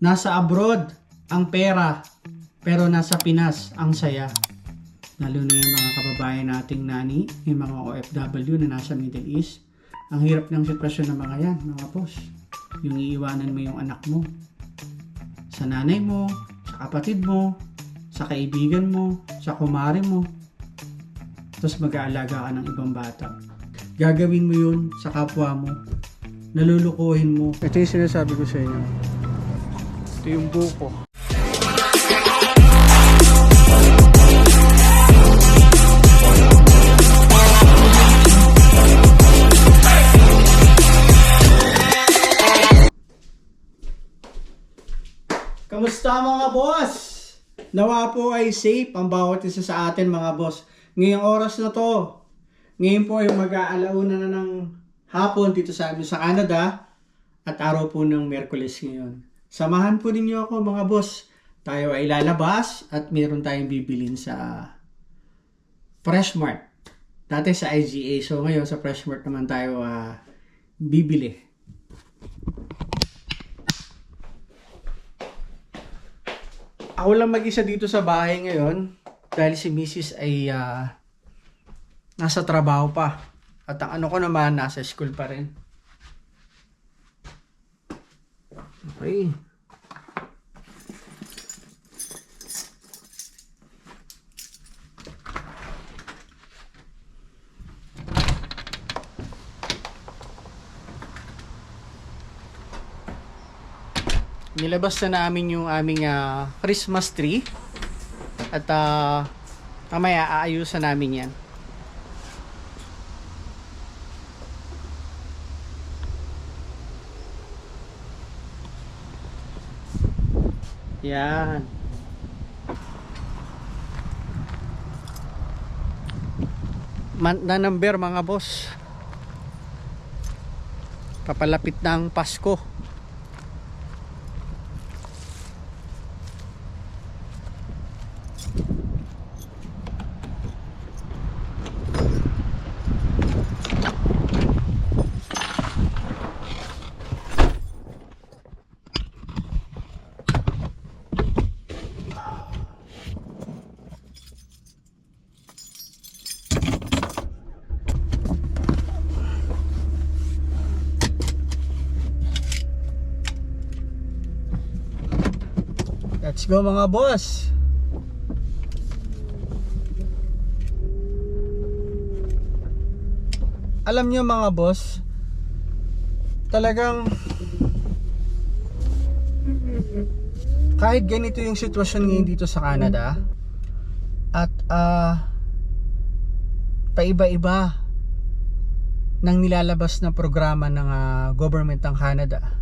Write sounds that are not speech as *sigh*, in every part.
Nasa abroad ang pera, pero nasa Pinas ang saya. Lalo na yung mga kababayan nating nani, yung mga OFW na nasa Middle East. Ang hirap ng sitwasyon ng mga yan, mga boss. Yung iiwanan mo yung anak mo. Sa nanay mo, sa kapatid mo, sa kaibigan mo, sa kumare mo. Tapos mag-aalaga ka ng ibang bata. Gagawin mo yun sa kapwa mo. Nalulukuhin mo. Ito yung sinasabi ko sa inyo. Ito yung buko. Kamusta mga boss? Nawa po ay safe ang bawat isa sa atin mga boss. Ngayong oras na to, ngayon po ay mag-aalauna na ng hapon dito sa amin sa Canada at araw po ng Merkules ngayon. Samahan po ninyo ako mga boss. Tayo ay lalabas at meron tayong bibilin sa Freshmart. Dati sa IGA. So ngayon sa Freshmart naman tayo ah, bibili. Ako lang mag-isa dito sa bahay ngayon dahil si Mrs. ay ah, nasa trabaho pa. At ang ano ko naman, nasa school pa rin. Okay. Nilabas na namin yung aming ah, Christmas tree. At ah, mamaya aayusan namin yan. Yan. Man na number mga boss. Papalapit ang Pasko. Let's go mga boss. Alam nyo mga boss, talagang kahit ganito yung sitwasyon ngayon dito sa Canada at ah paiba-iba ng nilalabas na programa ng ah, government ng Canada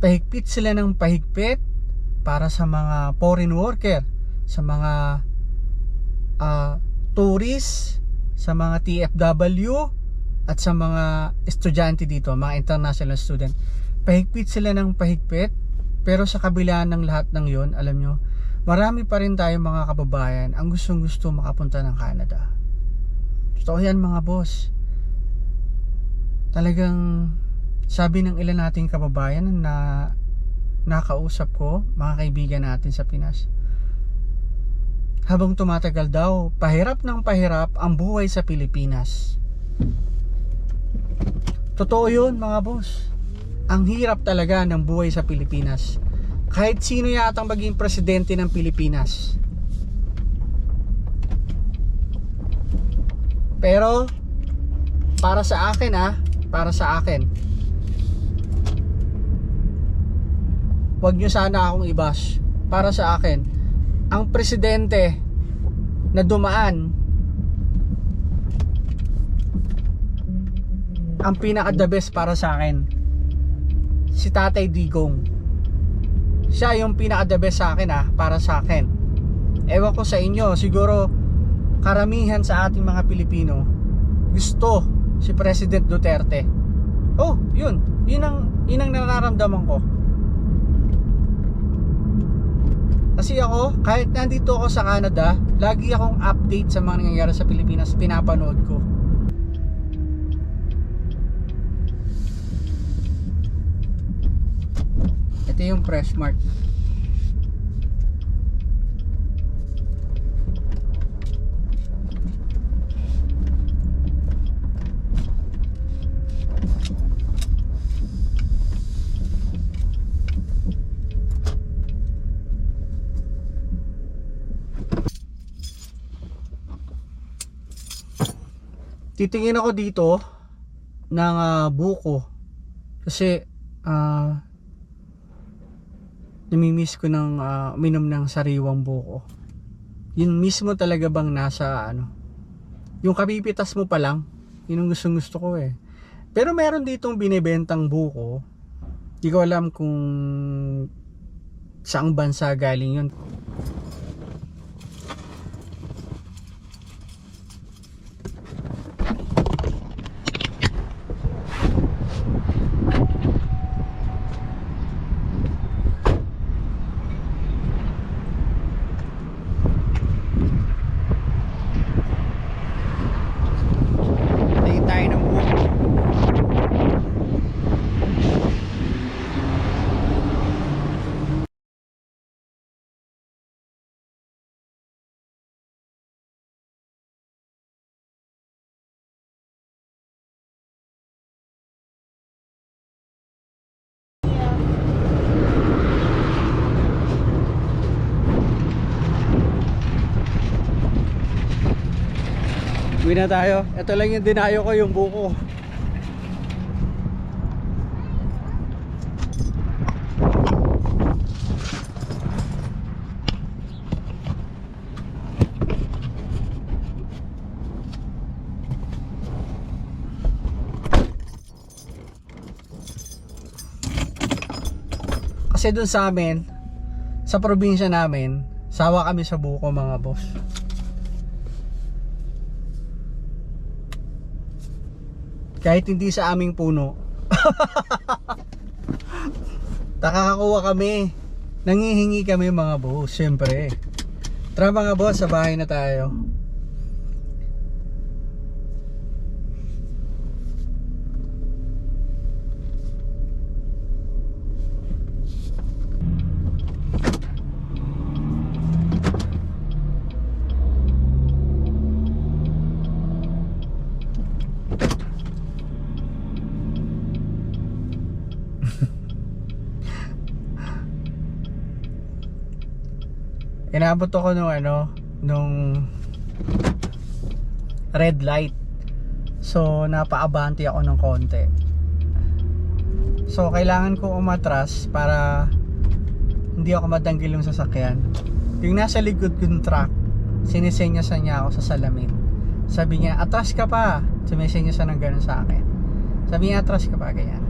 pahigpit sila ng pahigpit para sa mga foreign worker, sa mga ah, tourist, sa mga TFW at sa mga estudyante dito, mga international student. Pahigpit sila ng pahigpit pero sa kabila ng lahat ng yon, alam nyo, marami pa rin tayo mga kababayan ang gustong gusto makapunta ng Canada. Totoo yan mga boss. Talagang sabi ng ilan nating kababayan na nakausap ko, mga kaibigan natin sa Pinas. Habang tumatagal daw, pahirap ng pahirap ang buhay sa Pilipinas. Totoo yun mga boss. Ang hirap talaga ng buhay sa Pilipinas. Kahit sino yatang maging presidente ng Pilipinas. Pero, para sa akin ah, para sa akin, wag nyo sana akong i-bash. Para sa akin, ang presidente na dumaan ang pinaka the best para sa akin si Tatay Digong. Siya yung pinaka the best sa akin ah para sa akin. Ewan ko sa inyo siguro karamihan sa ating mga Pilipino gusto si President Duterte. Oh yun. Yun ang, yun ang nararamdaman ko Kasi ako, kahit nandito ako sa Canada, lagi akong update sa mga nangyayari sa Pilipinas, pinapanood ko. Ito yung Fresh Mart. Titingin ako dito ng ah, buko kasi ah namimiss ko ng ah, uminom ng sariwang buko. Yun mismo talaga bang nasa ano, yung kapipitas mo pa lang, yun ang gustong gusto ko eh. Pero meron ditong binebentang buko, di ko alam kung saang bansa galing yun. Uwi na tayo. Ito lang yung dinayo ko, yung buko. Kasi dun sa amin, sa probinsya namin, sawa kami sa buko mga boss. Kahit hindi sa aming puno. Nakakakuha kami. Nangihingi kami mga boss syempre. Tara mga boss sa bahay na tayo inabot ako nung ano nung red light. So napaabante ako ng konti. So kailangan ko umatras para hindi ako madanggil yung sasakyan. Yung nasa likod kong truck sinisenyasan niya ako sa salamin. Sabi niya atras ka pa. Sumisenyasan ng ganun sa akin. Sabi niya atras ka pa ganyan.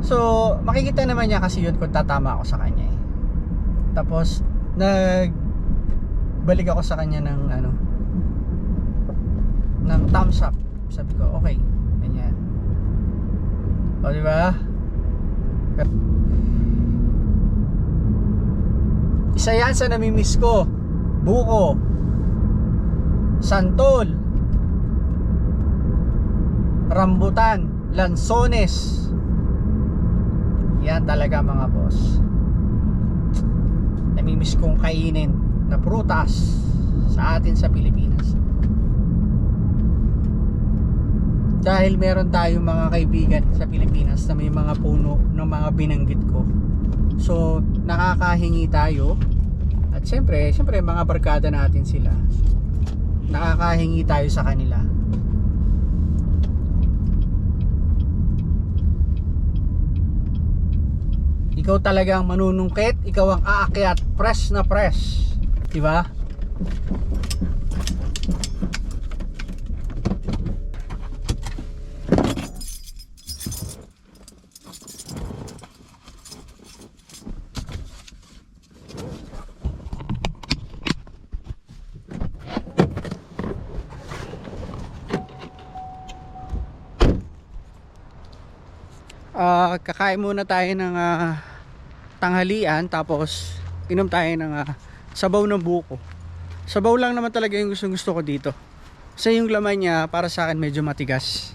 So makikita naman niya kasi yun kung tatama ako sa kanya eh. tapos nag balik ako sa kanya ng ano ng thumbs up. Sabi ko okay. Ganyan. O di ba? Isa yan sa namimiss ko. Buko. Santol. Rambutan. Lansones. Yan talaga mga boss namimiss kong kainin na prutas sa atin sa Pilipinas. Dahil meron tayong mga kaibigan sa Pilipinas na may mga puno ng mga binanggit ko. So nakakahingi tayo. At syempre, syempre mga barkada natin sila. Nakakahingi tayo sa kanila ikaw talagang manunungkit, ikaw ang aakyat, press na press. Di ba? Ah, kakain muna tayo ng ah, tanghalian tapos inom tayo ng uh, sabaw ng buko. Sabaw lang naman talaga yung gusto gusto ko dito. Kasi yung laman niya para sa akin medyo matigas.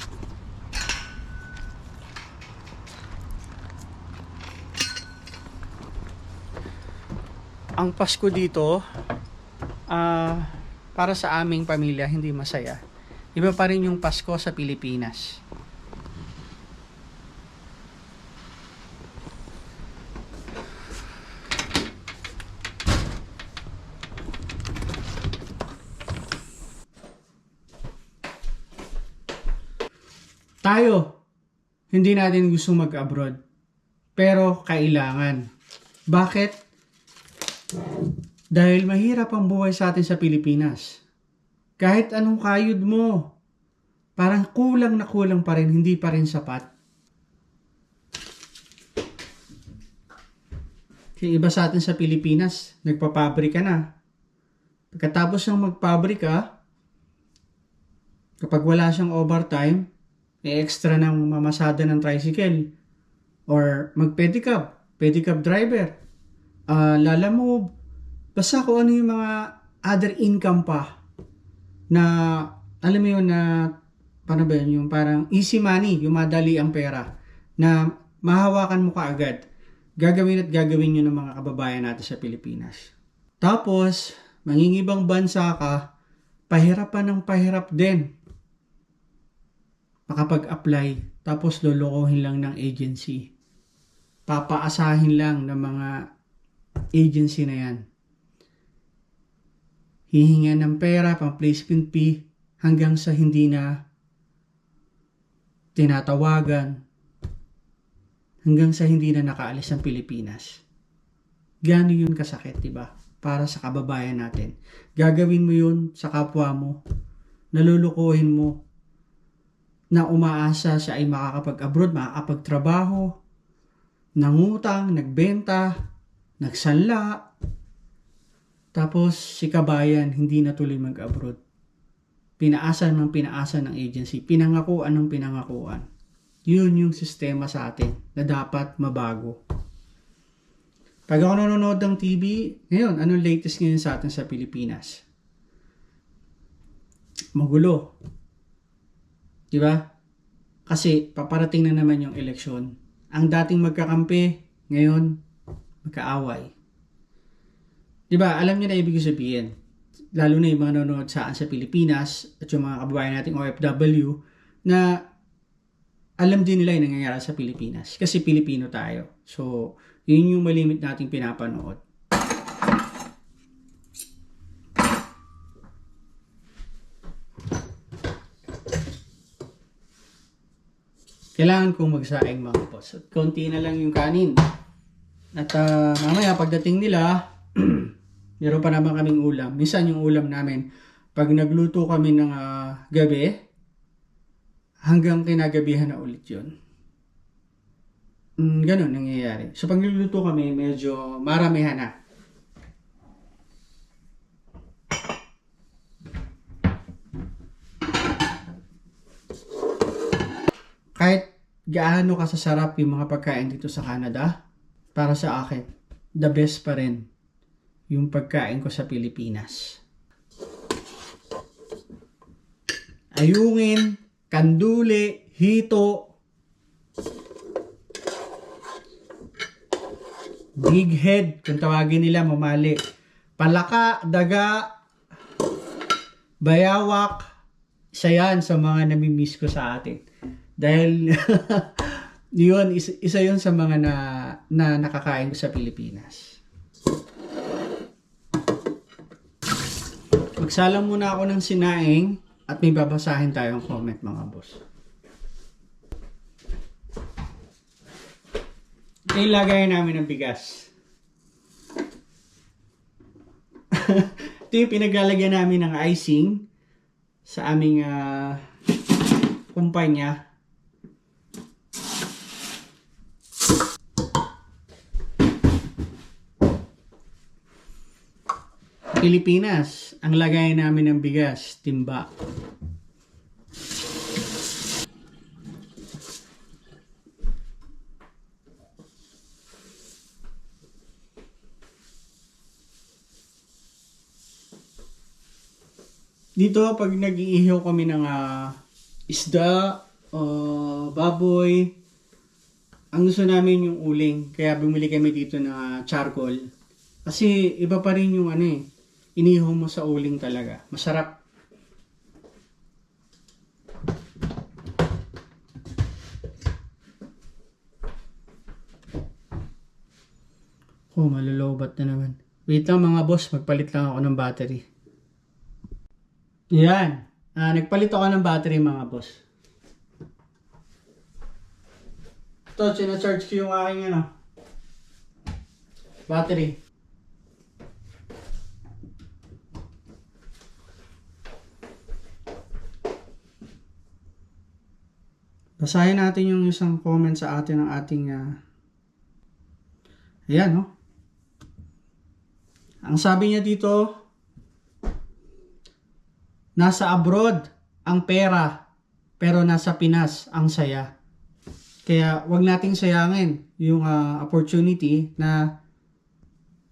Ang Pasko dito uh, para sa aming pamilya hindi masaya. Iba pa rin yung Pasko sa Pilipinas. Tayo, hindi natin gusto mag-abroad. Pero kailangan. Bakit? Dahil mahirap ang buhay sa atin sa Pilipinas. Kahit anong kayod mo, parang kulang na kulang pa rin, hindi pa rin sapat. Yung iba sa atin sa Pilipinas, nagpapabrika na. Pagkatapos ng magpabrika, kapag wala siyang overtime, may extra ng mamasada ng tricycle or mag-pedicab, pedicab driver, uh, lalamove, basta kung ano yung mga other income pa na alam mo yun na paano ba yun, yung parang easy money, yung madali ang pera na mahawakan mo kaagad. Gagawin at gagawin nyo ng mga kababayan natin sa Pilipinas. Tapos, mangingibang bansa ka, pahirapan ng pahirap din makapag-apply tapos lolokohin lang ng agency. Papaasahin lang ng mga agency na yan. Hihinga ng pera, pang placement fee, hanggang sa hindi na tinatawagan, hanggang sa hindi na nakaalis ang Pilipinas. Gano'n yun kasakit, di ba? Para sa kababayan natin. Gagawin mo yun sa kapwa mo. Nalulukuhin mo na umaasa siya ay makakapag-abroad, makakapagtrabaho, nangutang, nagbenta, nagsanla, tapos si kabayan hindi na tuloy mag-abroad. Pinaasan ng pinaasan ng agency, pinangakuan ng pinangakuan. Yun yung sistema sa atin na dapat mabago. Pag ako nanonood ng TV, ngayon, anong latest ngayon sa atin sa Pilipinas? Magulo. Di ba? Kasi paparating na naman yung eleksyon. Ang dating magkakampi, ngayon, magkaaway. Di ba? Alam niyo na ibig sabihin. Lalo na yung mga nanonood saan sa Pilipinas at yung mga kababayan nating OFW na alam din nila yung nangyayari sa Pilipinas. Kasi Pilipino tayo. So, yun yung malimit nating pinapanood. Kailangan kong magsaing mga boss. At konti na lang yung kanin. At uh, mamaya pagdating nila, *clears throat* meron pa naman kaming ulam. Minsan yung ulam namin, pag nagluto kami ng uh, gabi, hanggang kinagabihan na ulit yun. Mm, ganun nangyayari. So pag nagluto kami, medyo maramihan na. kahit gaano kasasarap yung mga pagkain dito sa Canada, para sa akin, the best pa rin yung pagkain ko sa Pilipinas. Ayungin, kanduli, hito, big head, kung tawagin nila, mamali. Palaka, daga, bayawak, isa yan sa mga namimiss ko sa atin. Dahil *laughs* yun, isa, isa yun sa mga na, na nakakain ko sa Pilipinas. Magsalang muna ako ng sinaing at may babasahin tayong comment mga boss. Ito yung lagay namin ng bigas. *laughs* Ito yung pinaglalagyan namin ng icing sa aming uh, kumpanya Pilipinas, ang lagay namin ng bigas, timba. Dito, pag nag-iihaw kami ng uh, isda, uh, baboy, ang gusto namin yung uling. Kaya bumili kami dito ng uh, charcoal Kasi iba pa rin yung ano eh, inihaw mo sa uling talaga. Masarap. Oh, malulubat na naman. Wait lang mga boss, magpalit lang ako ng battery. Yan. Ah, nagpalit ako ng battery mga boss. Ito, sinacharge ko yung aking ano, battery. Basahin natin yung isang comment sa atin ng ating uh, Ayan, no? Ang sabi niya dito, nasa abroad ang pera, pero nasa Pinas ang saya. Kaya wag nating sayangin yung uh, opportunity na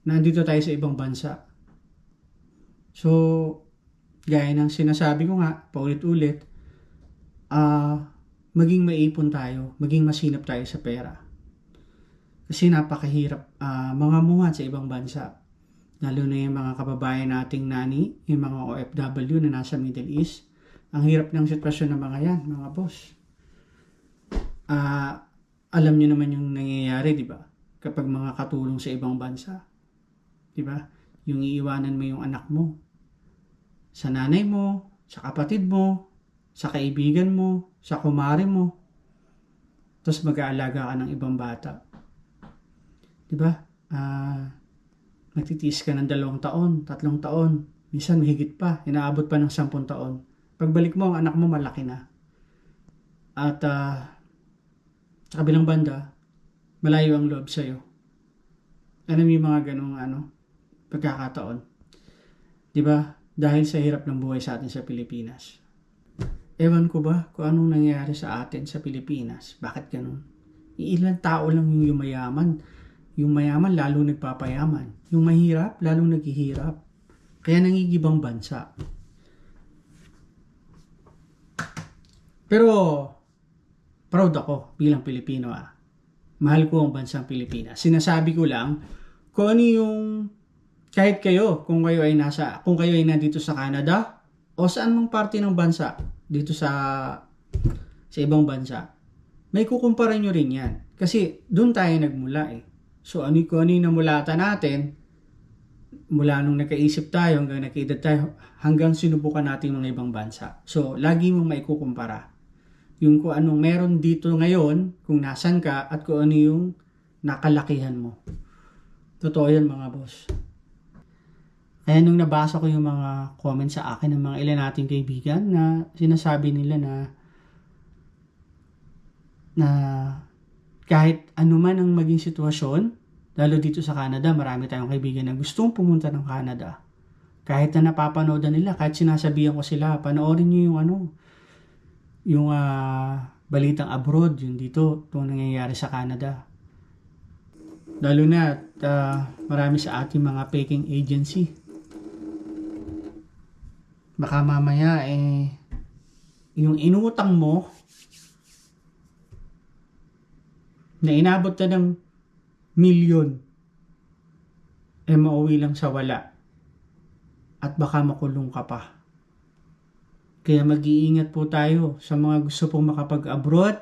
nandito tayo sa ibang bansa. So, gaya ng sinasabi ko nga, paulit-ulit, uh, maging maipon tayo, maging masinap tayo sa pera. Kasi napakahirap uh, mga muhat sa ibang bansa. Lalo na yung mga kababayan nating nani, yung mga OFW na nasa Middle East. Ang hirap ng sitwasyon ng mga yan, mga boss. Uh, alam nyo naman yung nangyayari, di ba? Kapag mga katulong sa ibang bansa. Di ba? Yung iiwanan mo yung anak mo. Sa nanay mo, sa kapatid mo, sa kaibigan mo, sa kumare mo. Tapos mag-aalaga ka ng ibang bata 'Di ba? Ah, nagtitiis ka ng dalawang taon, tatlong taon, minsan mahigit pa, inaabot pa ng sampung taon. Pagbalik mo, ang anak mo malaki na. At uh, sa kabilang banda, malayo ang loob sa'yo. Ano yung mga ganong ano, pagkakataon. Di ba? Dahil sa hirap ng buhay sa atin sa Pilipinas. Ewan ko ba kung anong nangyayari sa atin sa Pilipinas? Bakit ganun? Iilan tao lang yung yumayaman yung mayaman lalo nagpapayaman. Yung mahirap lalo naghihirap. Kaya nangigibang bansa. Pero proud ako bilang Pilipino ah. Mahal ko ang bansang Pilipinas. Sinasabi ko lang kung ano yung kahit kayo kung kayo ay nasa kung kayo ay nandito sa Canada o saan mang parte ng bansa dito sa sa ibang bansa may kukumpara nyo rin yan kasi doon tayo nagmula eh So ano ko ano yung namulatan natin mula nung nakaisip tayo hanggang nakaedad tayo hanggang sinubukan natin mga ibang bansa. So lagi mong maikukumpara. Yung kung anong meron dito ngayon, kung nasan ka at kung ano yung nakalakihan mo. Totoo yan mga boss. Kaya nung nabasa ko yung mga comments sa akin ng mga ilan nating kaibigan na sinasabi nila na na kahit anuman ang maging sitwasyon, lalo dito sa Canada, marami tayong kaibigan na gustong pumunta ng Canada. Kahit na napapanood na nila, kahit sinasabihan ko sila, panoorin nyo yung ano, yung uh, balitang abroad, yung dito, itong nangyayari sa Canada. Lalo na at uh, marami sa ating mga faking agency. Baka mamaya eh yung inutang mo na inabot na ng milyon eh mauwi lang sa wala at baka makulong ka pa. Kaya mag-iingat po tayo sa mga gusto pong makapag-abroad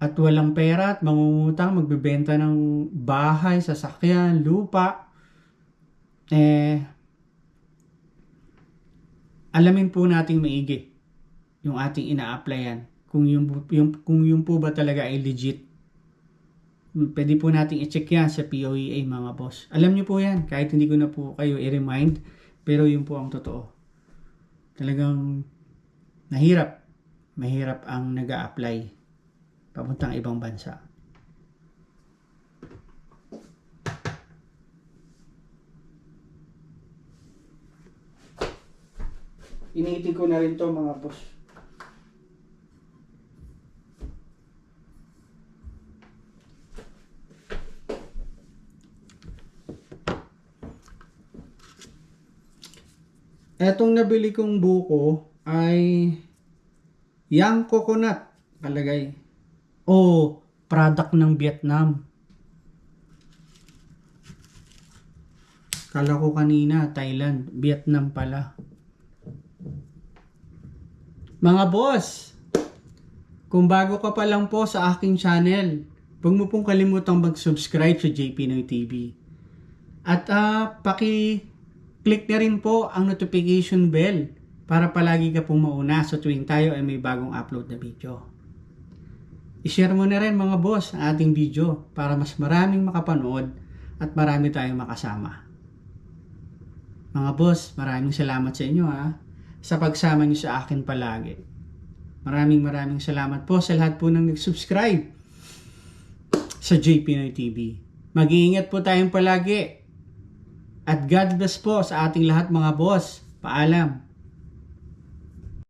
at walang pera at mangungutang, magbebenta ng bahay, sasakyan, lupa. Eh, alamin po nating maigi yung ating ina-applyan kung yung, yung, kung yung po ba talaga ay legit. Hmm, pwede po nating i-check yan sa POEA mga boss. Alam niyo po yan, kahit hindi ko na po kayo i-remind, pero yun po ang totoo. Talagang nahirap, mahirap ang nag apply papuntang ibang bansa. Iniitin ko na rin to mga boss. Etong nabili kong buko ay Young Coconut kalagay. O product ng Vietnam. Kala ko kanina, Thailand, Vietnam pala. Mga boss, kung bago ka pa lang po sa aking channel, huwag mo pong kalimutang mag-subscribe sa JP Noy TV. At ah, paki-click na rin po ang notification bell para palagi ka pong mauna sa tuwing tayo ay may bagong upload na video. I-share mo na rin mga boss ang ating video para mas maraming makapanood at marami tayong makasama. Mga boss, maraming salamat sa inyo ha sa pagsama niyo sa akin palagi. Maraming maraming salamat po sa lahat po ng nag-subscribe sa JP Noy TV. Mag-iingat po tayong palagi. At God bless po sa ating lahat mga boss. Paalam.